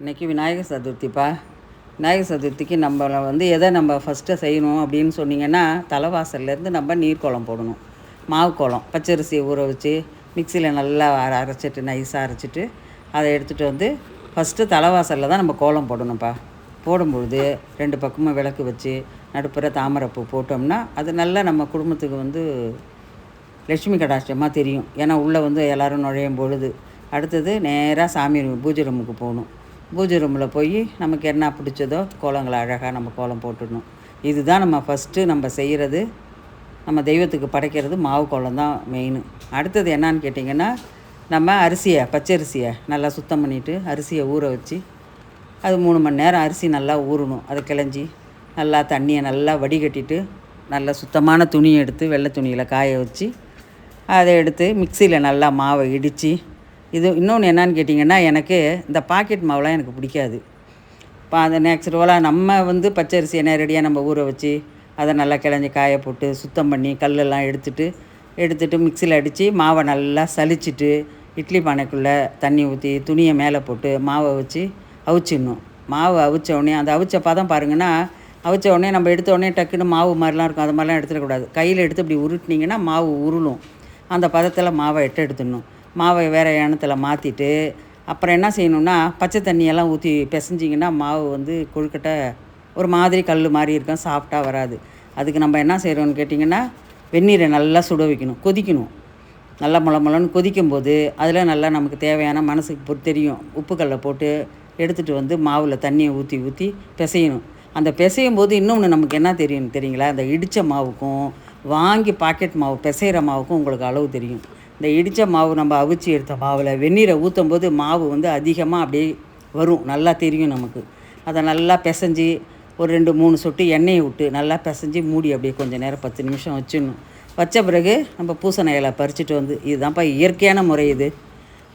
இன்றைக்கி விநாயகர் சதுர்த்திப்பா. விநாயகர் சதுர்த்திக்கு நம்மளை வந்து எதை நம்ம ஃபஸ்ட்டு செய்யணும் அப்படின்னு சொன்னீங்கன்னா தலைவாசல்லேருந்து நம்ம நீர் கோலம் போடணும். மாவு கோலம் பச்சரிசியை ஊற வச்சு மிக்சியில் நல்லா அரைச்சிட்டு நைஸாக அரைச்சிட்டு அதை எடுத்துகிட்டு வந்து ஃபஸ்ட்டு தலைவாசலில் தான் நம்ம கோலம் போடணும்ப்பா. போடும்பொழுது ரெண்டு பக்கமும் விளக்கு வச்சு நடுப்புற தாமரைப்பூ போட்டோம்னா அது நல்லா நம்ம குடும்பத்துக்கு வந்து லட்சுமி கடாட்சமாக தெரியும். ஏன்னா உள்ளே வந்து எல்லோரும் நுழையும் பொழுது அடுத்தது நேராக சாமி பூஜை ரூமுக்கு போகணும். பூஜை ரூமில் போய் நமக்கு என்ன பிடிச்சதோ கோலங்களை அழகாக நம்ம கோலம் போட்டுடணும். இதுதான் நம்ம ஃபஸ்ட்டு நம்ம செய்கிறது நம்ம தெய்வத்துக்கு படைக்கிறது மாவு கோலம் தான் மெயின் அடுத்தது என்னன்னு கேட்டிங்கன்னா நம்ம அரிசியை பச்சரிசியை நல்லா சுத்தம் பண்ணிவிட்டு அரிசியை ஊற வச்சு அது மூணு மணி நேரம் அரிசி நல்லா ஊறணும். அதை கிளஞ்சி நல்லா தண்ணியை நல்லா வடிகட்டிட்டு நல்லா சுத்தமான துணியை எடுத்து வெள்ளை துணியில் காய வச்சு அதை எடுத்து மிக்சியில் நல்லா மாவை இடித்து இது இன்னொன்று என்னன்னு கேட்டிங்கன்னா எனக்கு இந்த பாக்கெட் மாவுலாம் எனக்கு பிடிக்காது. இப்போ அந்த நேச்சுரலாக நம்ம வந்து பச்சரிசியை நேரடியாக நம்ம ஊற வச்சு அதை நல்லா கிளஞ்சி காய போட்டு சுத்தம் பண்ணி கல்லெல்லாம் எடுத்துட்டு எடுத்துட்டு மிக்சியில் அடித்து மாவை நல்லா சலிச்சிட்டு இட்லி பானைக்குள்ளே தண்ணி ஊற்றி துணியை மேலே போட்டு மாவை வச்சு அவிச்சிடணும். மாவு அவிச்ச உடனே அந்த அவிச்ச பதம் பாருங்கன்னா அவிச்ச உடனே நம்ம எடுத்த உடனே டக்குன்னு மாவு மாதிரிலாம் இருக்கும். அது மாதிரிலாம் எடுத்துடக்கூடாது. கையில் எடுத்து இப்படி உருட்டினீங்கன்னா மாவு உருளும். அந்த பதத்தில் மாவை எட்டு எடுத்துடணும். மாவை வேறு எண்ணத்தில் மாற்றிட்டு அப்புறம் என்ன செய்யணும்னா பச்சை தண்ணியெல்லாம் ஊற்றி பிசைஞ்சிங்கன்னா மாவு வந்து கொழுக்கட்டை ஒரு மாதிரி கல் மாதிரி இருக்கும் சாஃப்டாக வராது. அதுக்கு நம்ம என்ன செய்கிறோம்னு கேட்டிங்கன்னா வெந்நீரை நல்லா சுட வைக்கணும் கொதிக்கணும். நல்லா முள முளன்னு கொதிக்கும்போது அதில் நல்லா நமக்கு தேவையான மனசுக்கு பொறு தெரியும். உப்புக்கல்லை போட்டு எடுத்துகிட்டு வந்து மாவில் தண்ணியை ஊற்றி ஊற்றி பிசையணும். அந்த பிசையும் போது இன்னொன்று நமக்கு என்ன தெரியும் தெரியுங்களா? அந்த இடித்த மாவுக்கும் வாங்கி பாக்கெட் மாவு பிசைகிற மாவுக்கும் உங்களுக்கு அளவு தெரியும். இந்த இடித்த மாவு நம்ம அவிச்சு எடுத்த மாவில் வெந்நீரை ஊற்றும் போது மாவு வந்து அதிகமாக அப்படியே வரும். நல்லா தெரியும் நமக்கு. அதை நல்லா பிசைஞ்சு ஒரு ரெண்டு மூணு சொட்டு எண்ணெயை விட்டு நல்லா பிசைஞ்சு மூடி அப்படியே கொஞ்சம் நேரம் பத்து நிமிஷம் வச்சிடணும். வச்ச பிறகு நம்ம பூசணி இலை பறிச்சுட்டு வந்து இதுதான்ப்பா இயற்கையான முறை இது.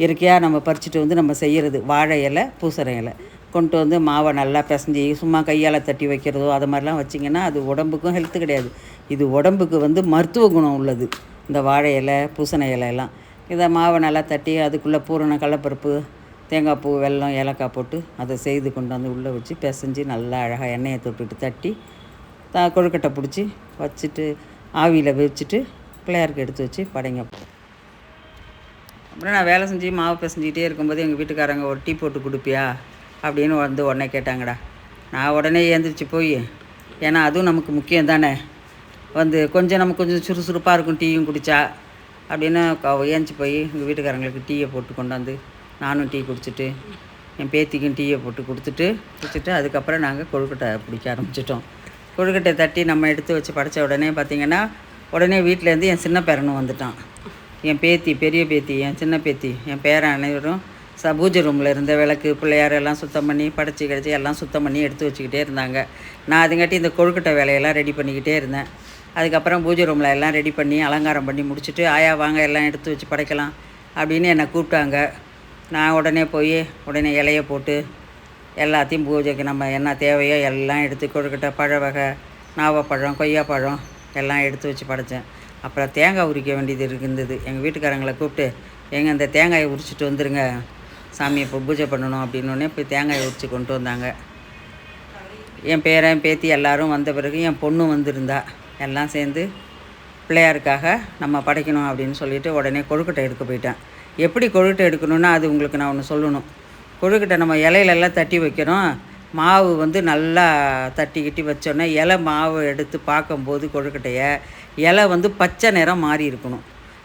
இயற்கையாக நம்ம பறிச்சுட்டு வந்து நம்ம செய்கிறது வாழை இலை பூசணி இலை. கொண்டு வந்து மாவை நல்லா பிசைஞ்சு சும்மா கையால் தட்டி வைக்கிறதோ அது மாதிரிலாம் வச்சிங்கன்னா அது உடம்புக்கும் ஹெல்த்து கிடையாது. இது உடம்புக்கு வந்து மருத்துவ குணம் உள்ளது. இந்த வாழை இலை பூசணை இலையெல்லாம் இதை மாவை நல்லா தட்டி அதுக்குள்ளே பூரண கடலப்பருப்பு தேங்காய் பூ வெல்லம் ஏலக்காய் போட்டு அதை செய்து கொண்டு வந்து உள்ளே வச்சு பிசைஞ்சு நல்லா அழகாக எண்ணெயை தொட்டுட்டு தட்டி த கொழுக்கட்டை பிடிச்சி வச்சுட்டு ஆவியில் வச்சுட்டு பிள்ளையாருக்கு எடுத்து வச்சு படைங்க. அப்புறம் நான் வேலை செஞ்சு மாவு பிசைஞ்சிக்கிட்டே இருக்கும்போது எங்கள் வீட்டுக்காரங்க ஒரு டீ போட்டு கொடுப்பியா? அப்படின்னு வந்து உடனே கேட்டாங்கடா. நான் உடனே ஏந்திரிச்சு போய் ஏன்னா அதுவும் நமக்கு முக்கியம் தானே? வந்து கொஞ்சம் நமக்கு கொஞ்சம் சுறுசுறுப்பாக இருக்கும் டீயும் குடித்தா அப்படின்னு ஏஞ்சி போய் எங்கள் வீட்டுக்காரங்களுக்கு டீயை போட்டு கொண்டு வந்து நானும் டீ குடிச்சிட்டு என் பேத்திக்கும் டீயை போட்டு கொடுத்துட்டு குடிச்சிட்டு அதுக்கப்புறம் நாங்கள் கொழுக்கட்டை பிடிக்க ஆரம்பிச்சிட்டோம். கொழுக்கட்டை தட்டி நம்ம எடுத்து வச்சு படைச்ச உடனே பார்த்திங்கன்னா உடனே வீட்டிலேருந்து என் சின்ன பேரனும் வந்துட்டான். என் பேத்தி பெரிய பேத்தி என் சின்ன பேத்தி என் பேரன் அனைவரும் ச பூஜை ரூமில் இருந்த விளக்கு பிள்ளையார் எல்லாம் சுத்தம் பண்ணி படைச்சி கிடச்சி எல்லாம் சுத்தம் பண்ணி எடுத்து வச்சுக்கிட்டே இருந்தாங்க. நான் அதுங்காட்டி இந்த கொழுக்கட்டை வேலையெல்லாம் ரெடி பண்ணிக்கிட்டே இருந்தேன். அதுக்கப்புறம் பூஜை ரூமில் எல்லாம் ரெடி பண்ணி அலங்காரம் பண்ணி முடிச்சுட்டு ஆயா வாங்க எல்லாம் எடுத்து வச்சு படைக்கலாம். அப்படின்னு என்னை கூப்பிட்டாங்க. நான் உடனே போய் உடனே இலைய போட்டு எல்லாத்தையும் பூஜைக்கு நம்ம என்ன தேவையோ எல்லாம் எடுத்து கொழுக்கட்டை பழ வகை நாவப்பழம் கொய்யாப்பழம் எல்லாம் எடுத்து வச்சு படைச்சேன். அப்புறம் தேங்காய் உரிக்க வேண்டியது இருந்தது. எங்கள் வீட்டுக்காரங்களை கூப்பிட்டு எங்க இந்த தேங்காயை உரிச்சிட்டு வந்துருங்க. சாமியை இப்போ பூஜை பண்ணணும். அப்படின்னோடனே போய் தேங்காயை உரித்து கொண்டு வந்தாங்க. என் பேரன் பேத்தி எல்லாரும் வந்த பிறகு என் பொண்ணும் வந்திருந்தா. எல்லாம் சேர்ந்து பிள்ளையாருக்காக நம்ம படைக்கணும் அப்படின்னு சொல்லிட்டு உடனே கொழுக்கட்டை எடுக்க போயிட்டேன். எப்படி கொழுக்கட்டை எடுக்கணும்னா அது உங்களுக்கு நான் ஒன்று சொல்லணும். கொழுக்கட்டை நம்ம இலையிலெல்லாம் தட்டி வைக்கிறோம். மாவு வந்து நல்லா தட்டி கிட்டி வச்சோன்னே இலை மாவு எடுத்து பார்க்கும்போது கொழுக்கட்டையை இலை வந்து பச்சை நிறம் மாறி இருக்கணும்.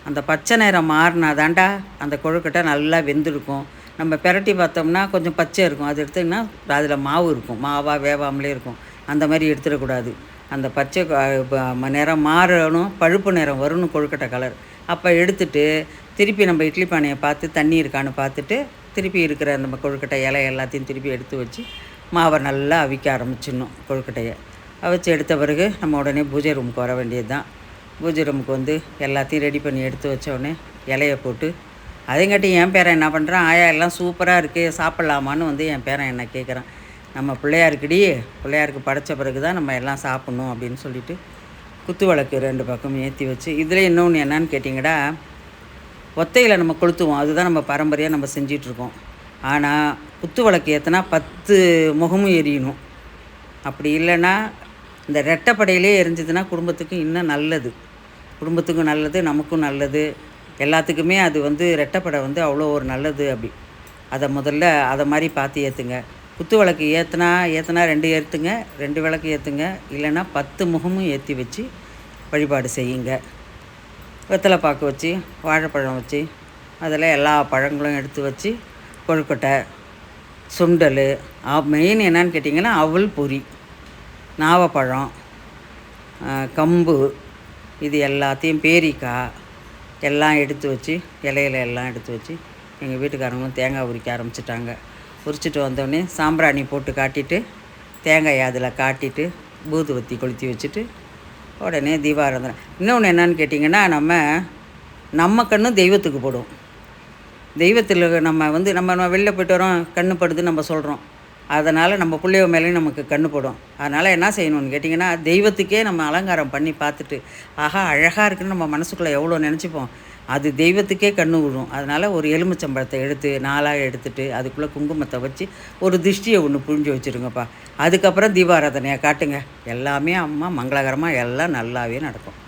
அந்த பச்சை நிறம் மாறினா தாண்டா அந்த கொழுக்கட்டை நல்லா வெந்திருக்கும். நம்ம பிரட்டி பார்த்தோம்னா கொஞ்சம் பச்சை இருக்கும். அது எடுத்திங்கன்னா அதில் மாவு இருக்கும். மாவாக வேவாமலே இருக்கும். அந்த மாதிரி எடுத்துடக்கூடாது. அந்த பச்சை நேரம் நிறம் மாறணும் பழுப்பு நிறம் வரணும் கொழுக்கட்டை கலர் அப்போ எடுத்துட்டு திருப்பி நம்ம இட்லி பானையை பார்த்து தண்ணி இருக்கான்னு பார்த்துட்டு திருப்பி இருக்கிற நம்ம கொழுக்கட்டை இலை எல்லாத்தையும் திருப்பி எடுத்து வச்சு மாவை நல்லா அவிக்க ஆரம்பிச்சிடணும் கொழுக்கட்டையை. அவிச்சு எடுத்த பிறகு நம்ம உடனே பூஜை ரூமுக்கு வர வேண்டியது தான் பூஜை ரூமுக்கு வந்து எல்லாத்தையும் ரெடி பண்ணி எடுத்து வச்ச உடனே இலையை போட்டு அதைங்காட்டி என் பேரன் என்ன பண்ணுறான் ஆயா எல்லாம் சூப்பராக இருக்குது சாப்பிட்லாமான்னு வந்து என் பேரன் என்ன கேட்குறான் நம்ம பிள்ளையாருக்குடி பிள்ளையாருக்கு படைச்ச பிறகு தான் நம்ம எல்லாம் சாப்பிட்ணும் அப்படின்னு சொல்லிட்டு குத்து விளக்கு ரெண்டு பக்கம் ஏற்றி வச்சு இதில் இன்னொன்று என்னன்னு கேட்டிங்கடா ஒத்தையில் நம்ம கொளுத்துவோம். அதுதான் நம்ம பரம்பரையாக நம்ம செஞ்சிட்ருக்கோம். ஆனால் குத்து விளக்கு ஏற்றினா பத்து முகமும் எரியணும். அப்படி இல்லைன்னா இந்த ரெட்டைப்படையிலே எரிஞ்சதுன்னா குடும்பத்துக்கு இன்னும் நல்லது. குடும்பத்துக்கும் நல்லது நமக்கும் நல்லது. எல்லாத்துக்குமே அது வந்து ரெட்டைப்படை வந்து அவ்வளோ ஒரு நல்லது அப்படி. அதை முதல்ல அதை மாதிரி பார்த்து ஏற்றுங்க குத்து விளக்கு ஏற்றுனா ஏற்றுனா ரெண்டு ஏற்றுங்க ரெண்டு விளக்கு ஏற்றுங்க இல்லைன்னா பத்து முகமும் ஏற்றி வச்சு வழிபாடு செய்யுங்க. வெத்தலை பாக்கு வச்சு வாழைப்பழம் வச்சு அதில் எல்லா பழங்களும் எடுத்து வச்சு கொழுக்கட்டை சுண்டல் மெயின் என்னன்னு கேட்டிங்கன்னா அவல் பொரி நாவப்பழம் கம்பு இது எல்லாத்தையும் பேரிக்காய் எல்லாம் எடுத்து வச்சு இலையில எல்லாம் எடுத்து வச்சு எங்கள் வீட்டுக்காரங்களும் தேங்காய் உரிக்க ஆரம்பிச்சிட்டாங்க. உரிச்சிட்டு வந்தோடனே சாம்பிராணி போட்டு காட்டிட்டு தேங்காய் அதில் காட்டிட்டு பூதுவத்தி கொளுத்தி வச்சுட்டு உடனே தீபாராதனை. இன்னொன்று என்னன்னு கேட்டிங்கன்னா நம்ம நம்ம கண்ணும் தெய்வத்துக்கு போடும். தெய்வத்தில் நம்ம வந்து நம்ம நம்ம வெளில போயிட்டு வரோம் கண்ணு படுது நம்ம சொல்கிறோம் அதனால் நம்ம பிள்ளைய மேலேயும் நமக்கு கண்ணு போடும். அதனால் என்ன செய்யணும்னு கேட்டிங்கன்னா தெய்வத்துக்கே நம்ம அலங்காரம் பண்ணி பார்த்துட்டு ஆஹா அழகாக இருக்குன்னு நம்ம மனசுக்குள்ளே எவ்வளோ நினச்சிப்போம். அது தெய்வத்துக்கே கண்ணு விழும் அதனால் ஒரு எலுமிச்சம்பழத்தை எடுத்து நாலாக எடுத்துட்டு அதுக்குள்ளே குங்குமத்தை வச்சு ஒரு திருஷ்டியை ஒன்று புழிஞ்சு வச்சுருங்கப்பா. அதுக்கப்புறம் தீபாராதனையை காட்டுங்க. எல்லாமே அம்மா மங்களகரமாக எல்லாம் நல்லாவே நடக்கும்.